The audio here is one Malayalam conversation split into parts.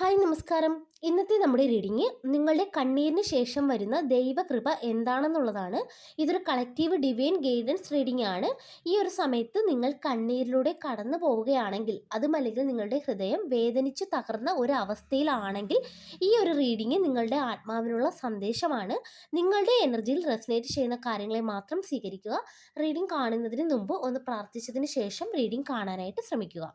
ഹായ് നമസ്കാരം. ഇന്നത്തെ നമ്മുടെ റീഡിങ് നിങ്ങളുടെ കണ്ണീരിന് ശേഷം വരുന്ന ദൈവകൃപ എന്താണെന്നുള്ളതാണ്. ഇതൊരു കളക്റ്റീവ് ഡിവൈൻ ഗൈഡൻസ് റീഡിംഗ് ആണ്. ഈ ഒരു സമയത്ത് നിങ്ങൾ കണ്ണീരിലൂടെ കടന്നു പോവുകയാണെങ്കിൽ അതുമല്ലെങ്കിൽ നിങ്ങളുടെ ഹൃദയം വേദനിച്ച് തകർന്ന ഒരു അവസ്ഥയിലാണെങ്കിൽ ഈ ഒരു റീഡിങ് നിങ്ങളുടെ ആത്മാവിനുള്ള സന്ദേശമാണ്. നിങ്ങളുടെ എനർജിയിൽ റെസനേറ്റ് ചെയ്യുന്ന കാര്യങ്ങളെ മാത്രം സ്വീകരിക്കുക. റീഡിംഗ് കാണുന്നതിന് മുമ്പ് ഒന്ന് പ്രാർത്ഥിച്ചതിന് ശേഷം റീഡിംഗ് കാണാനായിട്ട് ശ്രമിക്കുക.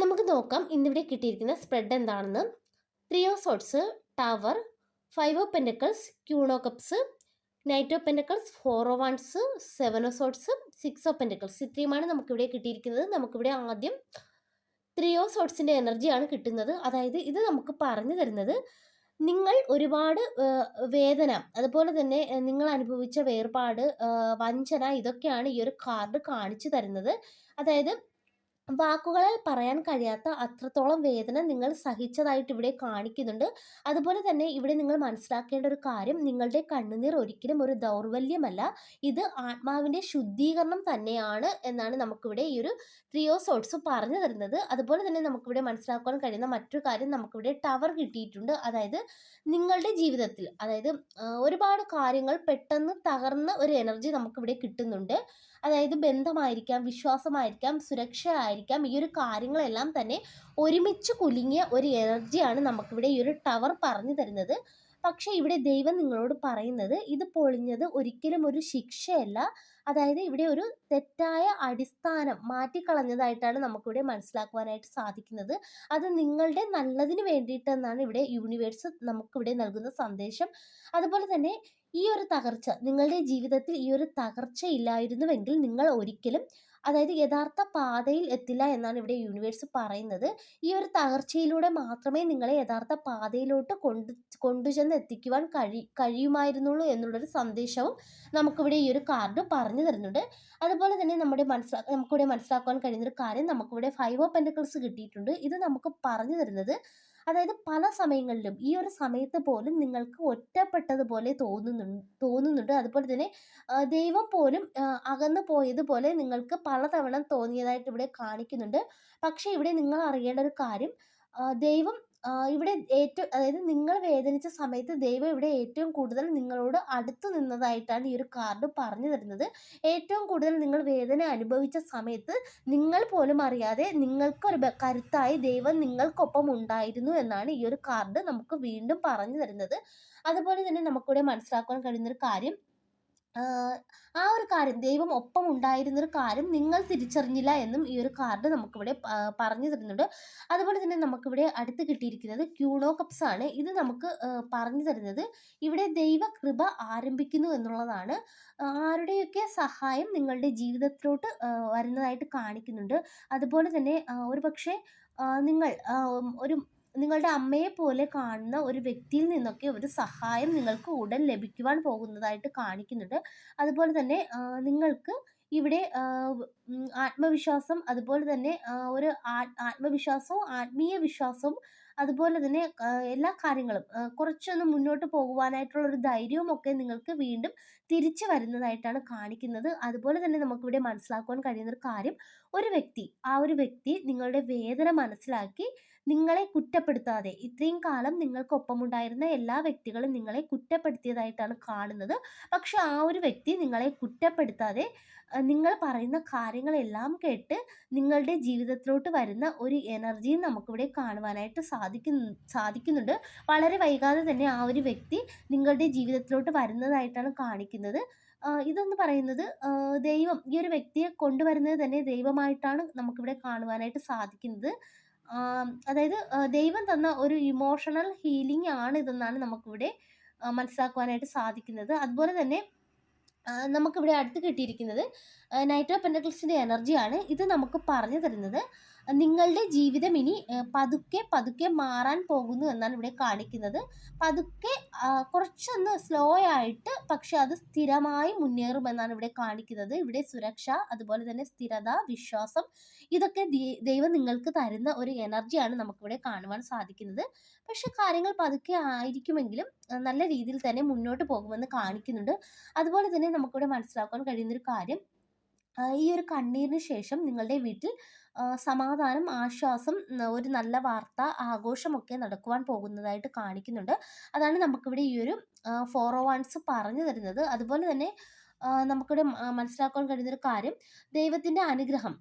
നമുക്ക് നോക്കാം ഇന്നിവിടെ കിട്ടിയിരിക്കുന്ന സ്പ്രെഡ് എന്താണെന്ന്. Three of swords tower five of pentacles queen of cups knight of pentacles four of wands seven of swords six of pentacles ഇത്രയുമാണ് നമുക്കിവിടെ കിട്ടിയിരിക്കുന്നത്. നമുക്കിവിടെ ആദ്യം ത്രിയോ ഓഫ് സോട്ട്സിന്റെ എനർജിയാണ് കിട്ടുന്നത്. അതായത് ഇത് നമുക്ക് പറഞ്ഞു തരുന്നത് നിങ്ങൾ ഒരുപാട് വേദന അതുപോലെ തന്നെ നിങ്ങൾ അനുഭവിച്ച വേർപാട് വഞ്ചന ഇതൊക്കെയാണ് ഈ ഒരു കാർഡ് കാണിച്ചു തരുന്നത്. അതായത് വാക്കുകളാൽ പറയാൻ കഴിയാത്ത അത്രത്തോളം വേദന നിങ്ങൾ സഹിച്ചതായിട്ട് ഇവിടെ കാണിക്കുന്നുണ്ട്. അതുപോലെ തന്നെ ഇവിടെ നിങ്ങൾ മനസ്സിലാക്കേണ്ട ഒരു കാര്യം നിങ്ങളുടെ കണ്ണുനീർ ഒരിക്കലും ഒരു ദൗർബല്യമല്ല. ഇത് ആത്മാവിന്റെ ശുദ്ധീകരണം തന്നെയാണ് എന്നാണ് നമുക്കിവിടെ ഈ ഒരു ത്രിയോ സോട്ട്സ് പറഞ്ഞു തരുന്നത്. അതുപോലെ തന്നെ നമുക്കിവിടെ മനസ്സിലാക്കാൻ കഴിയുന്ന മറ്റൊരു കാര്യം നമുക്കിവിടെ ടവർ കിട്ടിയിട്ടുണ്ട്. അതായത് നിങ്ങളുടെ ജീവിതത്തിൽ അതായത് ഒരുപാട് കാര്യങ്ങൾ പെട്ടെന്ന് തകർന്ന ഒരു എനർജി നമുക്കിവിടെ കിട്ടുന്നുണ്ട്. അതായത് ബന്ധമായിരിക്കാം വിശ്വാസമായിരിക്കാം സുരക്ഷ ആയിരിക്കാം ഈ ഒരു കാര്യങ്ങളെല്ലാം തന്നെ ഒരുമിച്ച് കുലുങ്ങിയ ഒരു എനർജിയാണ് നമുക്കിവിടെ ഈ ഒരു ടവർ പറഞ്ഞു തരുന്നത്. പക്ഷേ ഇവിടെ ദൈവം നിങ്ങളോട് പറയുന്നത് ഇത് പൊളിഞ്ഞത് ഒരിക്കലും ഒരു ശിക്ഷയല്ല. അതായത് ഇവിടെ ഒരു തെറ്റായ അടിസ്ഥാനം മാറ്റിക്കളഞ്ഞതായിട്ടാണ് നമുക്കിവിടെ മനസ്സിലാക്കുവാനായിട്ട് സാധിക്കുന്നത്. അത് നിങ്ങളുടെ നല്ലതിന് വേണ്ടിയിട്ടെന്നാണ് ഇവിടെ യൂണിവേഴ്സ് നമുക്കിവിടെ നൽകുന്ന സന്ദേശം. അതുപോലെ തന്നെ ഈ ഒരു തകർച്ച നിങ്ങളുടെ ജീവിതത്തിൽ ഈ ഒരു തകർച്ച ഇല്ലായിരുന്നുവെങ്കിൽ നിങ്ങൾ ഒരിക്കലും അതായത് യഥാർത്ഥ പാതയിൽ എത്തില്ല എന്നാണ് ഇവിടെ യൂണിവേഴ്സ് പറയുന്നത്. ഈ ഒരു തകർച്ചയിലൂടെ മാത്രമേ നിങ്ങളെ യഥാർത്ഥ പാതയിലോട്ട് കൊണ്ടു കൊണ്ടുചെന്ന് എത്തിക്കുവാൻ കഴി കഴിയുമായിരുന്നുള്ളൂ എന്നുള്ളൊരു സന്ദേശവും നമുക്കിവിടെ ഈ ഒരു കാർഡ് പറഞ്ഞു തരുന്നുണ്ട്. അതുപോലെ തന്നെ നമ്മുടെ മനസ്സിലാ നമുക്കിവിടെ മനസ്സിലാക്കാൻ കഴിയുന്നൊരു കാര്യം നമുക്കിവിടെ ഫൈവ് ഓഫ് പെന്റക്കിൾസ് കിട്ടിയിട്ടുണ്ട്. ഇത് നമുക്ക് പറഞ്ഞു തരുന്നത് അതായത് പല സമയങ്ങളിലും ഈ ഒരു സമയത്ത് പോലും നിങ്ങൾക്ക് ഒറ്റപ്പെട്ടതുപോലെ തോന്നുന്നു തോന്നുന്നുണ്ട്. അതുപോലെ തന്നെ ദൈവം പോലും അകന്നു പോയതുപോലെ നിങ്ങൾക്ക് പലതവണ തോന്നിയതായിട്ട് ഇവിടെ കാണിക്കുന്നുണ്ട്. പക്ഷേ ഇവിടെ നിങ്ങൾ അറിയേണ്ട ഒരു കാര്യം ദൈവം ഇവിടെ ഏറ്റവും അതായത് നിങ്ങൾ വേദനിച്ച സമയത്ത് ദൈവം ഇവിടെ ഏറ്റവും കൂടുതൽ നിങ്ങളോട് അടുത്ത് നിന്നതായിട്ടാണ് ഈ ഒരു കാർഡ് പറഞ്ഞു തരുന്നത്. ഏറ്റവും കൂടുതൽ നിങ്ങൾ വേദന അനുഭവിച്ച സമയത്ത് നിങ്ങൾ പോലും അറിയാതെ നിങ്ങൾക്കൊരു കരുത്തായി ദൈവം നിങ്ങൾക്കൊപ്പം ഉണ്ടായിരുന്നു എന്നാണ് ഈ ഒരു കാർഡ് നമുക്ക് വീണ്ടും പറഞ്ഞു തരുന്നത്. അതുപോലെ തന്നെ നമുക്കിവിടെ മനസ്സിലാക്കാൻ കഴിയുന്നൊരു കാര്യം ആ ഒരു കാര്യം ദൈവം ഒപ്പം ഉണ്ടായിരുന്നൊരു കാര്യം നിങ്ങൾ തിരിച്ചറിഞ്ഞില്ല എന്നും ഈ ഒരു കാർഡ് നമുക്കിവിടെ പറഞ്ഞു തരുന്നുണ്ട്. അതുപോലെ തന്നെ നമുക്കിവിടെ അടുത്ത് കിട്ടിയിരിക്കുന്നത് ക്യൂണോ കപ്സ് ആണ്. ഇത് നമുക്ക് പറഞ്ഞു തരുന്നത് ഇവിടെ ദൈവ കൃപ ആരംഭിക്കുന്നു എന്നുള്ളതാണ്. ആരുടെയൊക്കെ സഹായം നിങ്ങളുടെ ജീവിതത്തിലോട്ട് വരുന്നതായിട്ട് കാണിക്കുന്നുണ്ട്. അതുപോലെ തന്നെ ഒരു പക്ഷേ നിങ്ങൾ ഒരു നിങ്ങളുടെ അമ്മയെ പോലെ കാണുന്ന ഒരു വ്യക്തിയിൽ നിന്നൊക്കെ ഒരു സഹായം നിങ്ങൾക്ക് ഉടൻ ലഭിക്കുവാൻ പോകുന്നതായിട്ട് കാണിക്കുന്നുണ്ട്. അതുപോലെ തന്നെ നിങ്ങൾക്ക് ഇവിടെ ആത്മവിശ്വാസം അതുപോലെ തന്നെ ഒരു ആത്മവിശ്വാസവും ആത്മീയ വിശ്വാസവും അതുപോലെ തന്നെ എല്ലാ കാര്യങ്ങളും കുറച്ചൊന്ന് മുന്നോട്ട് പോകുവാനായിട്ടുള്ള ഒരു ധൈര്യവും ഒക്കെ നിങ്ങൾക്ക് വീണ്ടും തിരിച്ചു വരുന്നതായിട്ടാണ് കാണിക്കുന്നത്. അതുപോലെ തന്നെ നമുക്കിവിടെ മനസ്സിലാക്കുവാൻ കഴിയുന്ന ഒരു കാര്യം ഒരു വ്യക്തി ആ ഒരു വ്യക്തി നിങ്ങളുടെ വേദന മനസ്സിലാക്കി നിങ്ങളെ കുറ്റപ്പെടുത്താതെ ഇത്രയും കാലം നിങ്ങൾക്കൊപ്പമുണ്ടായിരുന്ന എല്ലാ വ്യക്തികളും നിങ്ങളെ കുറ്റപ്പെടുത്തിയതായിട്ടാണ് കാണുന്നത്. പക്ഷെ ആ ഒരു വ്യക്തി നിങ്ങളെ കുറ്റപ്പെടുത്താതെ നിങ്ങൾ പറയുന്ന കാര്യങ്ങളെല്ലാം കേട്ട് നിങ്ങളുടെ ജീവിതത്തിലോട്ട് വരുന്ന ഒരു എനർജിയും നമുക്കിവിടെ കാണുവാനായിട്ട് സാധിക്കുന്നു സാധിക്കുന്നുണ്ട്. വളരെ വൈകാതെ തന്നെ ആ ഒരു വ്യക്തി നിങ്ങളുടെ ജീവിതത്തിലോട്ട് വരുന്നതായിട്ടാണ് കാണിക്കുന്നത്. ഇതെന്ന് പറയുന്നത് ദൈവം ഈ ഒരു വ്യക്തിയെ കൊണ്ടുവരുന്നത് തന്നെ ദൈവമായിട്ടാണ് നമുക്കിവിടെ കാണുവാനായിട്ട് സാധിക്കുന്നത്. അതായത് ദൈവം തന്ന ഒരു ഇമോഷണൽ ഹീലിംഗ് ആണ് ഇതെന്നാണ് നമുക്കിവിടെ മനസ്സിലാക്കുവാനായിട്ട് സാധിക്കുന്നത്. അതുപോലെ തന്നെ നമുക്കിവിടെ അടുത്ത് കിട്ടിയിരിക്കുന്നത് നൈറ്റ് ഓഫ് പെൻഡക്ലിസിന്റെ എനർജിയാണ് ഇത് നമുക്ക് പറഞ്ഞു തരുന്നത് നിങ്ങളുടെ ജീവിതം ഇനി പതുക്കെ പതുക്കെ മാറാൻ പോകുന്നു എന്നാണ് ഇവിടെ കാണിക്കുന്നത്. പതുക്കെ കുറച്ചൊന്ന് സ്ലോ ആയിട്ട് പക്ഷെ അത് സ്ഥിരമായി മുന്നേറുമെന്നാണ് ഇവിടെ കാണിക്കുന്നത്. ഇവിടെ സുരക്ഷ അതുപോലെ തന്നെ സ്ഥിരത വിശ്വാസം ഇതൊക്കെ ദൈവം നിങ്ങൾക്ക് തരുന്ന ഒരു എനർജിയാണ് നമുക്കിവിടെ കാണുവാൻ സാധിക്കുന്നത്. പക്ഷെ കാര്യങ്ങൾ പതുക്കെ ആയിരിക്കുമെങ്കിലും നല്ല രീതിയിൽ തന്നെ മുന്നോട്ട് പോകുമെന്ന് കാണിക്കുന്നുണ്ട്. അതുപോലെ തന്നെ നമുക്കിവിടെ മനസ്സിലാക്കാൻ കഴിയുന്നൊരു കാര്യം ഈ ഒരു കണ്ണീരിന് ശേഷം നിങ്ങളുടെ വീട്ടിൽ സമാധാനം ആശ്വാസം ഒരു നല്ല വാർത്ത ആഘോഷമൊക്കെ നടക്കുവാൻ പോകുന്നതായിട്ട് കാണിക്കുന്നുണ്ട്. അതാണ് നമുക്കിവിടെ ഈ ഒരു ഫോർ വൺസ് പറഞ്ഞു തരുന്നത്. അതുപോലെ തന്നെ നമുക്കിവിടെ മനസ്സിലാക്കാൻ കഴിയുന്നൊരു കാര്യം ദൈവത്തിന്റെ അനുഗ്രഹം.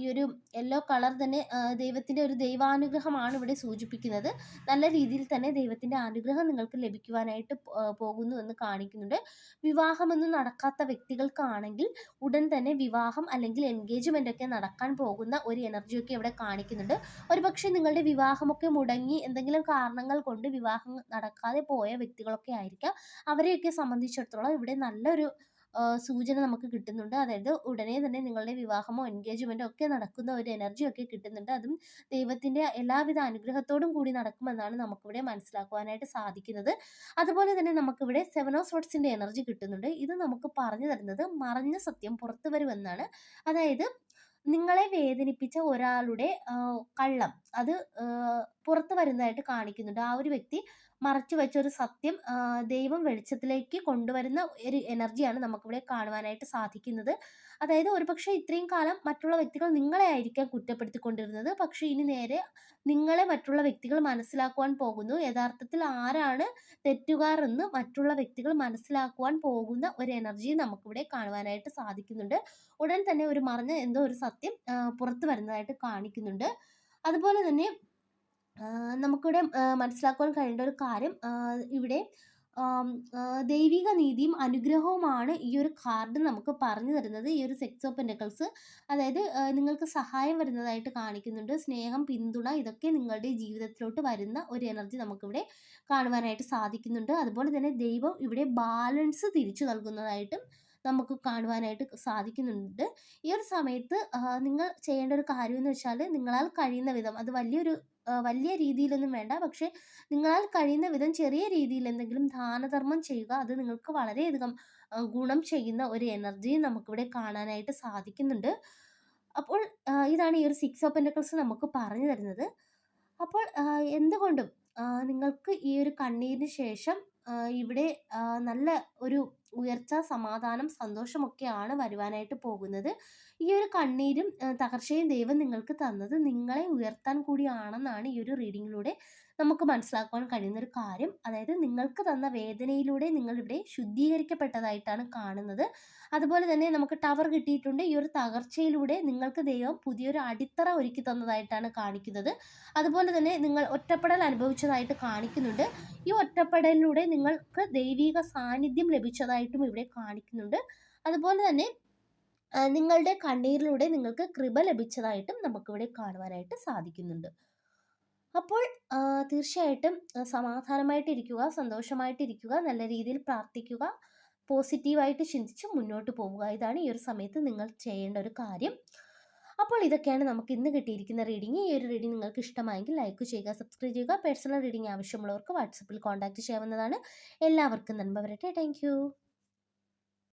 ഈ ഒരു യെല്ലോ കളർ തന്നെ ദൈവത്തിന്റെ ഒരു ദൈവാനുഗ്രഹമാണ് ഇവിടെ സൂചിപ്പിക്കുന്നത്. നല്ല രീതിയിൽ തന്നെ ദൈവത്തിന്റെ അനുഗ്രഹം നിങ്ങൾക്ക് ലഭിക്കുവാനായിട്ട് പോകുന്നു എന്ന് കാണിക്കുന്നുണ്ട്. വിവാഹമൊന്നും നടക്കാത്ത വ്യക്തികൾക്കാണെങ്കിൽ ഉടൻ തന്നെ വിവാഹം അല്ലെങ്കിൽ എൻഗേജ്മെന്റ് ഒക്കെ നടക്കാൻ പോകുന്ന ഒരു എനർജിയൊക്കെ ഇവിടെ കാണിക്കുന്നുണ്ട്. ഒരുപക്ഷെ നിങ്ങളുടെ വിവാഹമൊക്കെ മുടങ്ങി എന്തെങ്കിലും കാരണങ്ങൾ കൊണ്ട് വിവാഹം നടക്കാതെ പോയ വ്യക്തികളൊക്കെ ആയിരിക്കാം. അവരെയൊക്കെ സംബന്ധിച്ചിടത്തോളം ഇവിടെ നല്ലൊരു സൂചന നമുക്ക് കിട്ടുന്നുണ്ട്. അതായത് ഉടനെ തന്നെ നിങ്ങളുടെ വിവാഹമോ എൻഗേജ്മെന്റോ ഒക്കെ നടക്കുന്ന ഒരു എനർജി ഒക്കെ കിട്ടുന്നുണ്ട്. അതും ദൈവത്തിന്റെ എല്ലാവിധ അനുഗ്രഹത്തോടും കൂടി നടക്കുമെന്നാണ് നമുക്കിവിടെ മനസ്സിലാക്കുവാനായിട്ട് സാധിക്കുന്നത്. അതുപോലെ തന്നെ നമുക്കിവിടെ സെവൻ ഓഫ് സോട്ട്സിന്റെ എനർജി കിട്ടുന്നുണ്ട്. ഇത് നമുക്ക് പറഞ്ഞു തരുന്നത് മറഞ്ഞ സത്യം പുറത്തു വരുമെന്നാണ്. അതായത് നിങ്ങളെ വേദനിപ്പിച്ച ഒരാളുടെ കള്ളം അത് പുറത്തു വരുന്നതായിട്ട് കാണിക്കുന്നുണ്ട്. ആ ഒരു വ്യക്തി മറച്ചു വെച്ച ഒരു സത്യം ദൈവം വെളിച്ചത്തിലേക്ക് കൊണ്ടുവരുന്ന ഒരു എനർജിയാണ് നമുക്കിവിടെ കാണുവാനായിട്ട് സാധിക്കുന്നത്. അതായത് ഒരുപക്ഷെ ഇത്രയും കാലം മറ്റുള്ള വ്യക്തികൾ നിങ്ങളെ ആയിരിക്കാം കുറ്റപ്പെടുത്തിക്കൊണ്ടിരുന്നത്. പക്ഷേ ഇനി നേരെ നിങ്ങളെ മറ്റുള്ള വ്യക്തികൾ മനസ്സിലാക്കുവാൻ പോകുന്നു. യഥാർത്ഥത്തിൽ ആരാണ് തെറ്റുകാർ എന്ന് മറ്റുള്ള വ്യക്തികൾ മനസ്സിലാക്കുവാൻ പോകുന്ന ഒരു എനർജി നമുക്കിവിടെ കാണുവാനായിട്ട് സാധിക്കുന്നുണ്ട്. ഉടൻ തന്നെ ഒരു മറിഞ്ഞ എന്തോ ഒരു സത്യം പുറത്തു വരുന്നതായിട്ട് കാണിക്കുന്നുണ്ട്. അതുപോലെ തന്നെ നമുക്കിവിടെ മനസ്സിലാക്കുവാൻ കഴിയേണ്ട ഒരു കാര്യം ഇവിടെ ദൈവിക നീതിയും അനുഗ്രഹവുമാണ് ഈ ഒരു കാർഡ് നമുക്ക് പറഞ്ഞു തരുന്നത്. ഈ ഒരു സെക്സ് ഓഫ് പെൻഡക്കൾസ് അതായത് നിങ്ങൾക്ക് സഹായം വരുന്നതായിട്ട് കാണിക്കുന്നുണ്ട്. സ്നേഹം പിന്തുണ ഇതൊക്കെ നിങ്ങളുടെ ജീവിതത്തിലോട്ട് വരുന്ന ഒരു എനർജി നമുക്കിവിടെ കാണുവാനായിട്ട് സാധിക്കുന്നുണ്ട്. അതുപോലെ തന്നെ ദൈവം ഇവിടെ ബാലൻസ് തിരിച്ചു നൽകുന്നതായിട്ടും നമുക്ക് കാണുവാനായിട്ട് സാധിക്കുന്നുണ്ട്. ഈ ഒരു സമയത്ത് നിങ്ങൾ ചെയ്യേണ്ട ഒരു കാര്യം എന്ന് വെച്ചാൽ നിങ്ങളാൽ കഴിയുന്ന വിധം അത് വലിയൊരു വലിയ രീതിയിലൊന്നും വേണ്ട. പക്ഷേ നിങ്ങളാൽ കഴിയുന്ന വിധം ചെറിയ രീതിയിൽ എന്തെങ്കിലും ദാനധർമ്മം ചെയ്യുക അത് നിങ്ങൾക്ക് വളരെയധികം ഗുണം ചെയ്യുന്ന ഒരു എനർജി നമുക്കിവിടെ കാണാനായിട്ട് സാധിക്കുന്നുണ്ട്. അപ്പോൾ ഇതാണ് ഈ ഒരു സിക്സ് ഓഫ് പെൻഡക്കിൾസ് നമുക്ക് പറഞ്ഞു തരുന്നത്. അപ്പോൾ എന്തുകൊണ്ടും നിങ്ങൾക്ക് ഈ ഒരു കണ്ണീരിന് ശേഷം ഇവിടെ നല്ല ഒരു ഉയർച്ച സമാധാനം സന്തോഷമൊക്കെയാണ് വരുവാനായിട്ട് പോകുന്നത്. ഈ ഒരു കണ്ണീരും തകർച്ചയും ദൈവം നിങ്ങൾക്ക് തന്നത് നിങ്ങളെ ഉയർത്താൻ കൂടിയാണെന്നാണ് ഈ ഒരു റീഡിങ്ങിലൂടെ നമുക്ക് മനസ്സിലാക്കുവാൻ കഴിയുന്ന ഒരു കാര്യം. അതായത് നിങ്ങൾക്ക് തന്ന വേദനയിലൂടെ നിങ്ങളിവിടെ ശുദ്ധീകരിക്കപ്പെട്ടതായിട്ടാണ് കാണുന്നത്. അതുപോലെ തന്നെ നമുക്ക് ടവർ കിട്ടിയിട്ടുണ്ട്. ഈ ഒരു തകർച്ചയിലൂടെ നിങ്ങൾക്ക് ദൈവം പുതിയൊരു അടിത്തറ ഒരുക്കി തന്നതായിട്ടാണ് കാണിക്കുന്നത്. അതുപോലെ തന്നെ നിങ്ങൾ ഒറ്റപ്പെടൽ അനുഭവിച്ചതായിട്ട് കാണിക്കുന്നുണ്ട്. ഈ ഒറ്റപ്പെടലിലൂടെ നിങ്ങൾക്ക് ദൈവിക സാന്നിധ്യം ലഭിച്ചതായിട്ടും ഇവിടെ കാണിക്കുന്നുണ്ട്. അതുപോലെ തന്നെ നിങ്ങളുടെ കണ്ണീരിലൂടെ നിങ്ങൾക്ക് കൃപ ലഭിച്ചതായിട്ടും നമുക്കിവിടെ കാണുവാനായിട്ട് സാധിക്കുന്നുണ്ട്. അപ്പോൾ തീർച്ചയായിട്ടും സമാധാനമായിട്ടിരിക്കുക സന്തോഷമായിട്ടിരിക്കുക നല്ല രീതിയിൽ പ്രാർത്ഥിക്കുക പോസിറ്റീവായിട്ട് ചിന്തിച്ച് മുന്നോട്ട് പോവുക. ഇതാണ് ഈ ഒരു സമയത്ത് നിങ്ങൾ ചെയ്യേണ്ട ഒരു കാര്യം. അപ്പോൾ ഇതൊക്കെയാണ് നമുക്ക് ഇന്ന് കിട്ടിയിരിക്കുന്ന റീഡിംഗ് ഈ ഒരു റീഡിംഗ് നിങ്ങൾക്ക് ഇഷ്ടമായെങ്കിൽ ലൈക്ക് ചെയ്യുക സബ്സ്ക്രൈബ് ചെയ്യുക പേഴ്സണൽ റീഡിംഗ് ആവശ്യമുള്ളവർക്ക് വാട്സപ്പിൽ കോൺടാക്ട് ചെയ്യാവുന്നതാണ്. എല്ലാവർക്കും നന്മ വരട്ടെ. താങ്ക്